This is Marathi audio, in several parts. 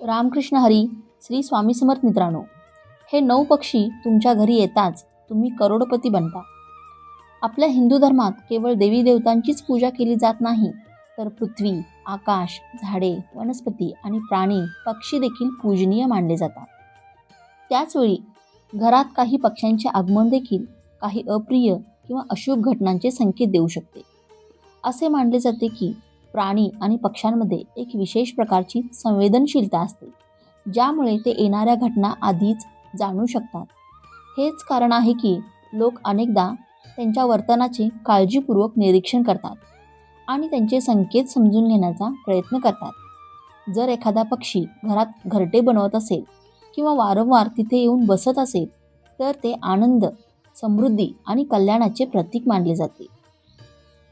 रामकृष्ण हरी श्री स्वामी समर्थ मित्रांनो हे नऊ पक्षी तुमच्या घरी येताच तुम्ही करोडपती बनता. आपल्या हिंदू धर्मात केवळ देवी देवतांचीच पूजा केली जात नाही तर पृथ्वी आकाश झाडे वनस्पती आणि प्राणी पक्षी देखील पूजनीय मानले जातात. त्याचवेळी घरात काही पक्ष्यांचे आगमन देखील काही अप्रिय किंवा अशुभ घटनांचे संकेत देऊ शकते. असे मानले जाते की प्राणी आणि पक्ष्यांमध्ये एक विशेष प्रकारची संवेदनशीलता असते ज्यामुळे ते येणाऱ्या घटना आधीच जाणू शकतात. हेच कारण आहे की लोक अनेकदा त्यांच्या वर्तनाचे काळजीपूर्वक निरीक्षण करतात आणि त्यांचे संकेत समजून घेण्याचा प्रयत्न करतात. जर एखादा पक्षी घरात घरटे बनवत असेल किंवा वारंवार तिथे येऊन बसत असेल तर ते आनंद समृद्धी आणि कल्याणाचे प्रतीक मानले जाते.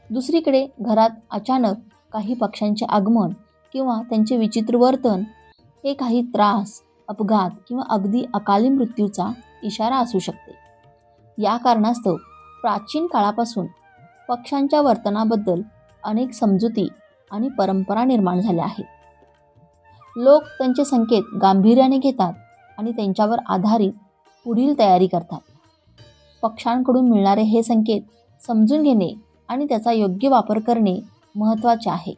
दुसरीकडे घरात अचानक काही पक्ष्यांचे आगमन किंवा त्यांचे विचित्र वर्तन हे काही त्रास अपघात किंवा अगदी अकाली मृत्यूचा इशारा असू शकते. या कारणास्तव प्राचीन काळापासून पक्ष्यांच्या वर्तनाबद्दल अनेक समजुती आणि परंपरा निर्माण झाल्या आहेत. लोक त्यांचे संकेत गांभीर्याने घेतात आणि त्यांच्यावर आधारित पुढील तयारी करतात. पक्ष्यांकडून मिळणारे हे संकेत समजून घेणे आणि त्याचा योग्य वापर करणे महत्त्वाचे आहे.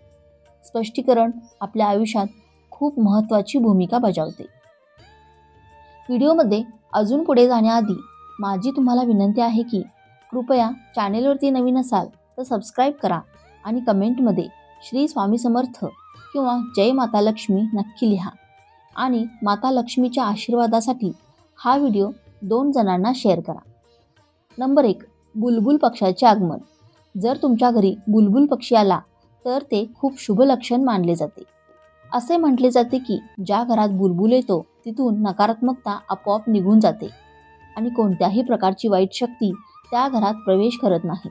स्पष्टीकरण आपल्या आयुष्यात खूप महत्त्वाची भूमिका बजावते. व्हिडिओमध्ये अजून पुढे जाण्याआधी माझी तुम्हाला विनंती आहे की कृपया चॅनेलवरती नवीन असाल तर सबस्क्राईब करा आणि कमेंटमध्ये श्री स्वामी समर्थ किंवा जय माता लक्ष्मी नक्की लिहा आणि माता लक्ष्मीच्या आशीर्वादासाठी हा व्हिडिओ दोन जणांना शेअर करा. नंबर एक बुलबुल पक्षाचे आगमन. जर तुमच्या घरी बुलबुल पक्षी आला तर ते खूप शुभ लक्षण मानले जाते. असे म्हटले जाते की ज्या घरात बुलबुल येतो तिथून नकारात्मकता आपोआप निघून जाते आणि कोणत्याही प्रकारची वाईट शक्ती त्या घरात प्रवेश करत नाही.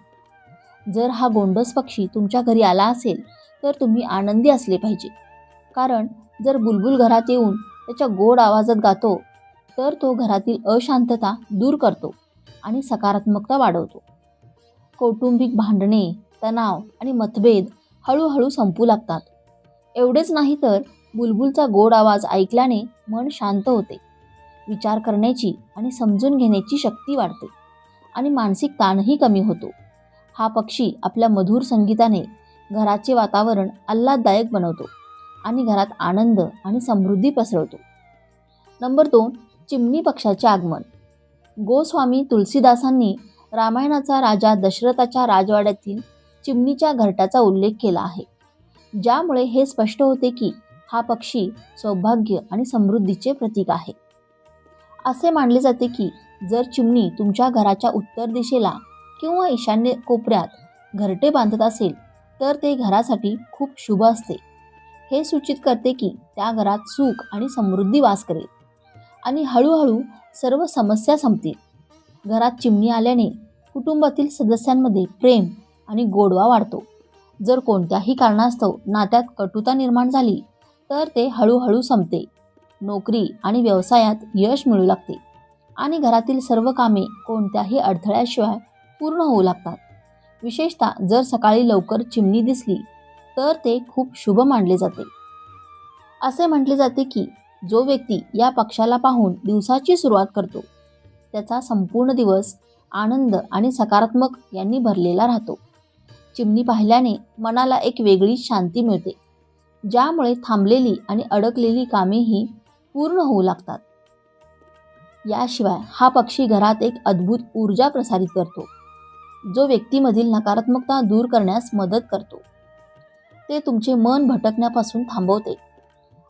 जर हा गोंडस पक्षी तुमच्या घरी आला असेल तर तुम्ही आनंदी असले पाहिजे. कारण जर बुलबुल घरात येऊन त्याच्या गोड आवाजात गातो तर तो घरातील अशांतता दूर करतो आणि सकारात्मकता वाढवतो. कौटुंबिक भांडणे तणाव आणि मतभेद हळूहळू संपू लागतात. एवढेच नाही तर बुलबुलचा गोड आवाज ऐकल्याने मन शांत होते. विचार करण्याची आणि समजून घेण्याची शक्ती वाढते आणि मानसिक ताणही कमी होतो. हा पक्षी आपल्या मधुर संगीताने घराचे वातावरण आल्हाददायक बनवतो आणि घरात आनंद आणि समृद्धी पसरवतो. नंबर दोन चिमणी पक्षाचे आगमन. गोस्वामी तुलसीदासांनी रामायणाचा राजा दशरथाच्या राजवाड्यातील चिमणीच्या घरटाचा उल्लेख केला आहे. ज्यामुळे हे स्पष्ट होते की हा पक्षी सौभाग्य आणि समृद्धीचे प्रतीक आहे. असे मानले जाते की जर चिमणी तुमच्या घराच्या उत्तर दिशेला किंवा ईशान्य कोपऱ्यात घरटे बांधत असेल तर ते घरासाठी खूप शुभ असते. हे सूचित करते की त्या घरात सुख आणि समृद्धी वास करेल. आणि हळूहळू सर्व समस्या संपतील. घरात चिमणी आल्याने कुटुंबातील सदस्यांमध्ये प्रेम आणि गोडवा वाढतो. जर कोणत्याही कारणास्तव नात्यात कटुता निर्माण झाली तर ते हळूहळू संपते. नोकरी आणि व्यवसायात यश मिळू लागते. आणि घरातील सर्व कामे कोणत्याही अडथळ्याशिवाय पूर्ण होऊ लागतात. विशेषतः जर सकाळी लवकर चिमणी दिसली तर ते खूप शुभ मानले जाते. असे म्हटले जाते की जो व्यक्ती या पक्षाला पाहून दिवसाची सुरुवात करतो त्याचा संपूर्ण दिवस आनंद आणि सकारात्मक यांनी भरलेला राहतो. चिमणी पाहिल्याने मनाला एक वेगळी शांती मिळते. ज्यामुळे थांबलेली आणि अडकलेली कामेही पूर्ण होऊ लागतात. याशिवाय हा पक्षी घरात एक अद्भुत ऊर्जा प्रसारित करतो जो व्यक्तीमधील नकारात्मकता दूर करण्यास मदत करतो. ते तुमचे मन भटकण्यापासून थांबवते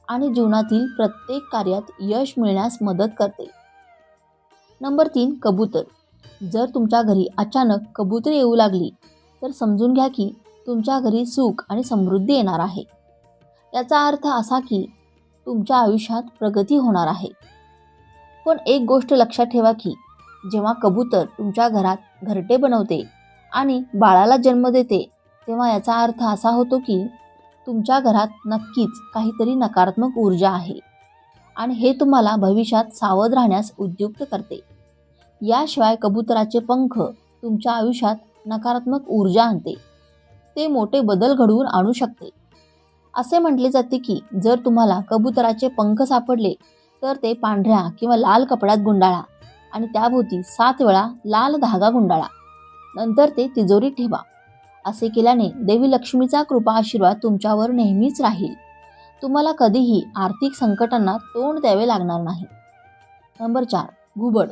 आणि जीवनातील प्रत्येक कार्यात यश मिळण्यास मदत करते. नंबर तीन कबूतर. जर तुमच्या घरी अचानक कबूतर येऊ लागली तर समजून घ्या की तुमच्या घरी सुख आणि समृद्धी येणार आहे. याचा अर्थ असा की तुमच्या आयुष्यात प्रगती होणार आहे. पण एक गोष्ट लक्षात ठेवा की जेव्हा कबूतर तुमच्या घरात घरटे बनवते आणि बाळाला जन्म देते तेव्हा याचा अर्थ असा होतो की तुमच्या घरात नक्कीच काहीतरी नकारात्मक ऊर्जा आहे आणि हे तुम्हाला भविष्यात सावध राहण्यास उद्युक्त करते. याशिवाय कबुतराचे पंख तुमच्या आयुष्यात नकारात्मक ऊर्जा आणते. ते मोठे बदल घडवून आणू शकते. असे म्हटले जाते की जर तुम्हाला कबुतराचे पंख सापडले तर ते पांढऱ्या किंवा लाल कपड्यात गुंडाळा आणि त्याभोवती सात वेळा लाल धागा गुंडाळा. नंतर ते तिजोरीत ठेवा. असे केल्याने देवी लक्ष्मीचा कृपा आशीर्वाद तुमच्यावर नेहमीच राहील. तुम्हाला कधीही आर्थिक संकटांना तोंड द्यावे लागणार नाही. नंबर चार घुबड.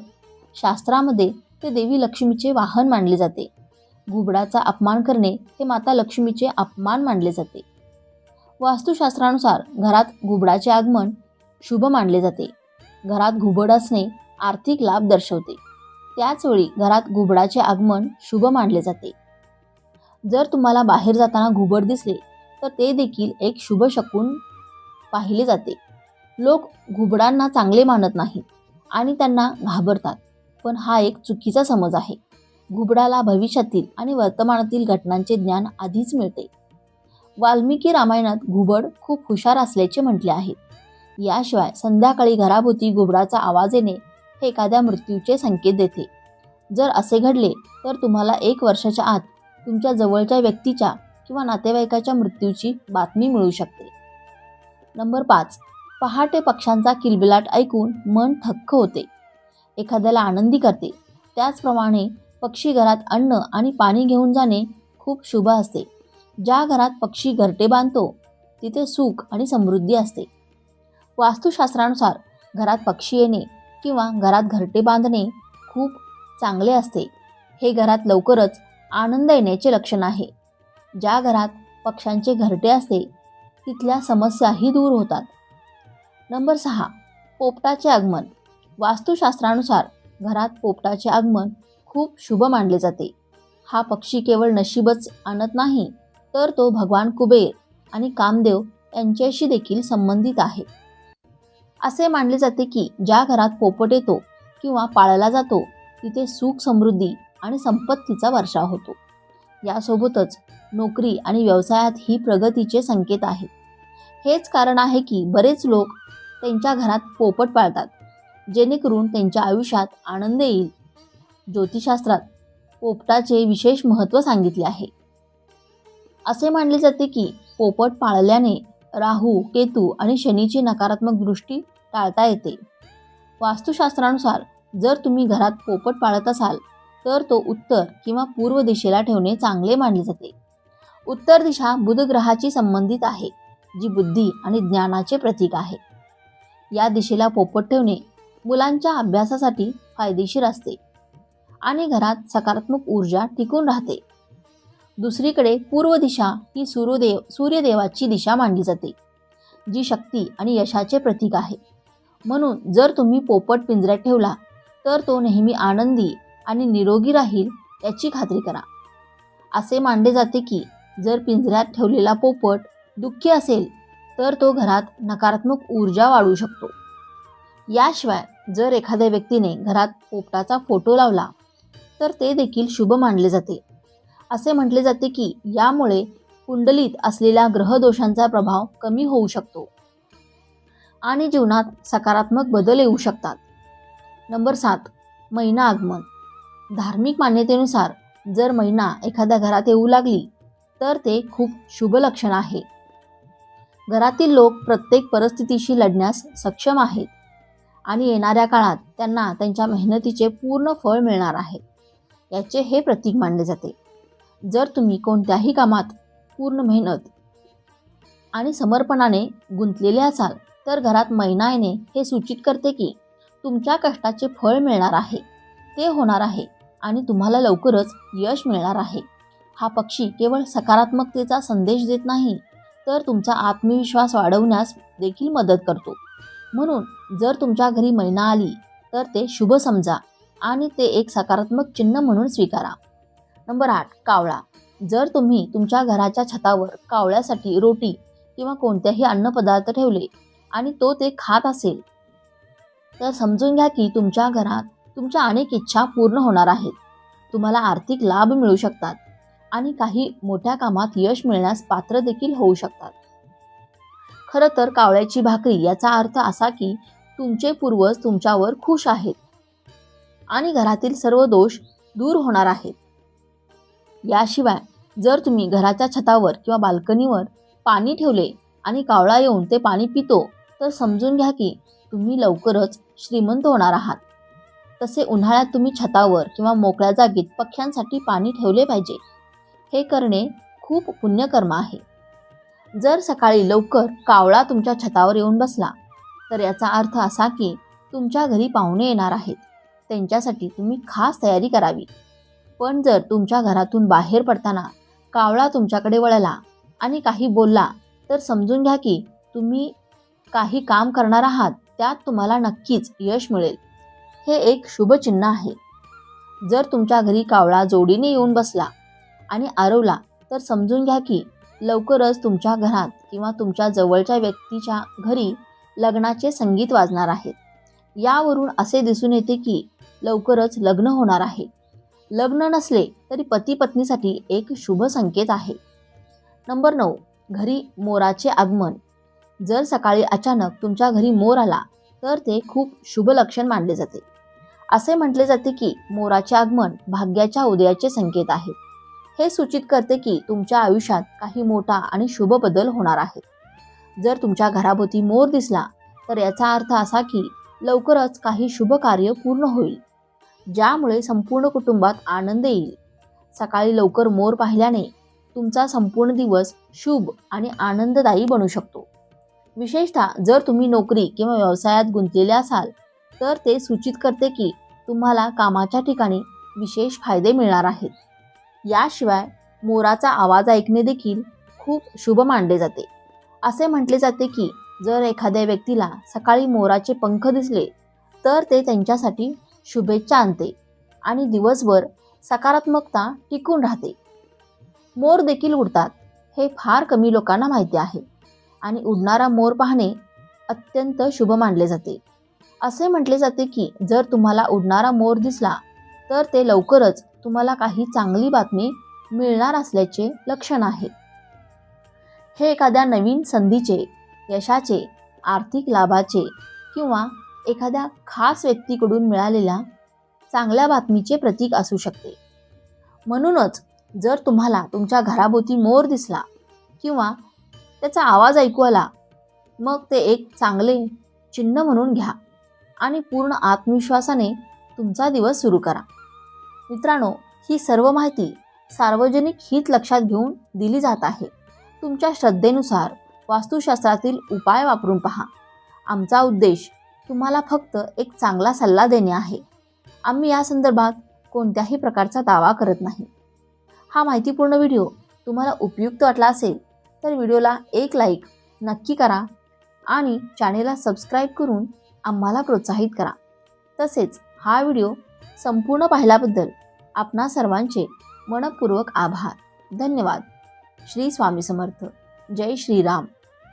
शास्त्रामध्ये ते देवी लक्ष्मीचे वाहन मानले जाते. घुबडाचा अपमान करणे हे माता लक्ष्मीचे अपमान मानले जाते. वास्तुशास्त्रानुसार घरात घुबडाचे आगमन शुभ मानले जाते. घरात घुबड असणे आर्थिक लाभ दर्शवते. त्याचवेळी घरात घुबडाचे आगमन शुभ मानले जाते. जर तुम्हाला बाहेर जाताना घुबड दिसले तर ते देखील एक शुभ शकून पाहिले जाते. लोक घुबडांना चांगले मानत नाहीत आणि त्यांना घाबरतात. पण हा एक चुकीचा समज आहे. घुबडाला भविष्यातील आणि वर्तमानातील घटनांचे ज्ञान आधीच मिळते. वाल्मिकी रामायणात घुबड खूप हुशार असल्याचे म्हटले आहे. याशिवाय संध्याकाळी घराभोवती घुबडाचा आवाज येणे हे एखाद्या मृत्यूचे संकेत देते. जर असे घडले तर तुम्हाला एक वर्षाच्या आत तुमच्या जवळच्या व्यक्तीच्या किंवा नातेवाईकाच्या मृत्यूची बातमी मिळू शकते. नंबर पाच. पहाटे पक्ष्यांचा किलबिलाट ऐकून मन थक्क होते. एखाद्याला आनंदी करते. त्याचप्रमाणे पक्षी घरात अन्न आणि पाणी घेऊन जाणे खूप शुभ असते. ज्या घरात पक्षी घरटे बांधतो तिथे सुख आणि समृद्धी असते. वास्तुशास्त्रानुसार घरात पक्षी येणे किंवा घरात घरटे बांधणे खूप चांगले असते. हे घरात लवकरच आनंद येण्याचे लक्षण आहे. ज्या घरात पक्ष्यांचे घरटे असते तिथल्या समस्याही दूर होतात. नंबर सहा पोपटाचे आगमन. वास्तुशास्त्रानुसार घरात पोपटाचे आगमन खूप शुभ मानले जाते. हा पक्षी केवळ नशीबच आणत नाही तर तो भगवान कुबेर आणि कामदेव यांच्याशी देखील संबंधित आहे. असे मानले जाते की ज्या घरात पोपट येतो किंवा पाळला जातो तिथे सुख समृद्धी आणि संपत्तीचा वर्षा होतो. यासोबतच नोकरी आणि व्यवसायात ही प्रगतीचे संकेत आहेत. हेच कारण आहे की बरेच लोक त्यांच्या घरात पोपट पाळतात जेणेकरून त्यांच्या आयुष्यात आनंद येईल. ज्योतिषशास्त्रात पोपटाचे विशेष महत्त्व सांगितले आहे. असे मानले जाते की पोपट पाळल्याने राहू केतू आणि शनीची नकारात्मक दृष्टी टाळता येते. वास्तुशास्त्रानुसार जर तुम्ही घरात पोपट पाळत असाल तर तो उत्तर किंवा पूर्व दिशेला ठेवणे चांगले मानले जाते. उत्तर दिशा बुध ग्रहाची संबंधित आहे जी बुद्धी आणि ज्ञानाचे प्रतीक आहे. या दिशेला पोपट ठेवणे मुलांच्या अभ्यासासाठी फायदेशीर असते. आणि घरात सकारात्मक ऊर्जा टिकून राहते. दुसरीकडे पूर्व दिशा ही सूर्यदेव सूर्यदेवाची दिशा मानली जाते जी शक्ती आणि यशाचे प्रतीक आहे. म्हणून जर तुम्ही पोपट पिंजऱ्यात ठेवला तर तो नेहमी आनंदी आणि निरोगी राहील याची खात्री करा. असे मानले जाते की जर पिंजऱ्यात ठेवलेला पोपट दुःखी असेल तर तो घरात नकारात्मक ऊर्जा वाढवू शकतो. याशिवाय जर एखाद्या व्यक्तीने घरात पोपटाचा फोटो लावला तर ते देखील शुभ मानले जाते. असे म्हटले जाते की यामुळे कुंडलीत असलेल्या ग्रहदोषांचा प्रभाव कमी होऊ शकतो आणि जीवनात सकारात्मक बदल येऊ शकतात. नंबर सात महिना आगमन. धार्मिक मान्यतेनुसार जर महिना एखाद्या घरात येऊ लागली तर ते खूप शुभ लक्षण आहे. घरातील लोक प्रत्येक परिस्थितीशी लढण्यास सक्षम आहेत आणि येणाऱ्या काळात त्यांना त्यांच्या मेहनतीचे पूर्ण फळ मिळणार आहे. याचे हे प्रतीक मानले जाते. जर तुम्ही कोणत्याही कामात पूर्ण मेहनत आणि समर्पणाने गुंतलेले असाल तर घरात मैना येणे हे सूचित करते की तुमच्या कष्टाचे फळ मिळणार आहे. ते होणार आहे आणि तुम्हाला लवकरच यश मिळणार आहे. हा पक्षी केवळ सकारात्मकतेचा संदेश देत नाही तर तुमचा आत्मविश्वास वाढवण्यास देखील मदत करतो. म्हणून जर तुमच्या घरी मैना आली तर ते शुभ समजा. आणि ते एक सकारात्मक चिन्ह म्हणून स्वीकारा. नंबर आठ कावळा. जर तुम्ही तुमच्या घराच्या छतावर कावळ्यासाठी रोटी किंवा कोणत्याही अन्नपदार्थ ठेवले आणि तो ते खात असेल तर समजून घ्या की तुमच्या घरात तुमच्या अनेक इच्छा पूर्ण होणार आहेत. तुम्हाला आर्थिक लाभ मिळू शकतात आणि काही मोठ्या कामात यश मिळण्यास पात्र देखील होऊ शकतात. खरं तर कावळ्याची भाकरी याचा अर्थ असा की तुमचे पूर्वज तुमच्यावर खुश आहेत. आणि घरातील सर्व दोष दूर होणार आहेत. याशिवाय जर तुम्ही घराच्या छतावर किंवा बाल्कनीवर पाणी ठेवले आणि कावळा येऊन ते पाणी पितो तर समजून घ्या की तुम्ही लवकरच श्रीमंत होणार आहात. तसे उन्हाळ्यात तुम्ही छतावर किंवा मोकळ्या जागेत पक्ष्यांसाठी पाणी ठेवले पाहिजे. हे करणे खूप पुण्यकर्म आहे. जर सकाळी लवकर कावळा तुमच्या छतावर येऊन बसला तर याचा अर्थ असा की तुमच्या घरी पाहुणे येणार आहेत. त्यांच्यासाठी तुम्ही खास तयारी करावी. पण जर तुमच्या घरातून बाहेर पडताना कावळा तुमच्याकडे वळला आणि काही बोलला तर समजून घ्या की तुम्ही काही काम करणार आहात त्यात तुम्हाला नक्कीच यश मिळेल. हे एक शुभचिन्ह आहे. जर तुमच्या घरी कावळा जोडीने येऊन बसला आणि आरवला तर समजून घ्या की लवकरच तुमच्या घरात किंवा तुमच्या जवळच्या व्यक्तीच्या घरी लग्नाचे संगीत वाजणार आहेत यावरून असे दिसून येते की लवकरच लग्न होणार आहे. लग्न नसले तरी पती पत्नीसाठी एक शुभ संकेत आहे. नंबर नऊ घरी मोराचे आगमन. जर सकाळी अचानक तुमच्या घरी मोर आला तर ते खूप शुभ लक्षण मानले जाते. असे म्हटले जाते की मोराचे आगमन भाग्याच्या उदयाचे संकेत आहे. हे सूचित करते की तुमच्या आयुष्यात काही मोठा आणि शुभ बदल होणार आहे. जर तुमच्या घराभोवती मोर दिसला तर याचा अर्थ असा की लवकरच काही शुभ कार्य पूर्ण होईल. ज्यामुळे संपूर्ण कुटुंबात आनंद येईल. सकाळी लवकर मोर पाहिल्याने तुमचा संपूर्ण दिवस शुभ आणि आनंददायी बनू शकतो. विशेषतः जर तुम्ही नोकरी किंवा व्यवसायात गुंतलेले असाल तर ते सूचित करते की तुम्हाला कामाच्या ठिकाणी विशेष फायदे मिळणार आहेत. याशिवाय मोराचा आवाज ऐकणे देखील खूप शुभ मानले जाते. असे म्हटले जाते की जर एखाद्या व्यक्तीला सकाळी मोराचे पंख दिसले तर ते त्यांच्यासाठी शुभेच्छा आणते आणि दिवसभर सकारात्मकता टिकून राहते. मोर देखील उडतात हे फार कमी लोकांना माहिती आहे आणि उडणारा मोर पाहणे अत्यंत शुभ मानले जाते. असे म्हटले जाते की जर तुम्हाला उडणारा मोर दिसला तर ते लवकरच तुम्हाला काही चांगली बातमी मिळणार असल्याचे लक्षण आहे. हे एखाद्या नवीन संधीचे यशाचे आर्थिक लाभाचे किंवा एखाद्या खास व्यक्तीकडून मिळालेल्या चांगल्या बातमीचे प्रतीक असू शकते. म्हणूनच जर तुम्हाला तुमच्या घराभोवती मोर दिसला किंवा त्याचा आवाज ऐकू आला मग ते एक चांगले चिन्ह म्हणून घ्या आणि पूर्ण आत्मविश्वासाने तुमचा दिवस सुरू करा. मित्रांनो ही सर्व माहिती सार्वजनिक हित लक्षात घेऊन दिली जात आहे. तुमच्या श्रद्धेनुसार वास्तुशास्त्रातील उपाय वापरून पहा. आमचा उद्देश तुम्हाला फक्त एक चांगला सल्ला देणे आहे. आम्ही या संदर्भात कोणत्याही प्रकारचा दावा करत नाही. हा माहितीपूर्ण व्हिडिओ तुम्हाला उपयुक्त वाटला असेल तर व्हिडिओला एक लाईक नक्की करा आणि चॅनेलला सबस्क्राईब करून आम्हाला प्रोत्साहित करा. तसेच हा व्हिडिओ संपूर्ण पाहिल्याबद्दल आपणा सर्वांचे मनपूर्वक आभार. धन्यवाद. श्री स्वामी समर्थ. जय श्रीराम.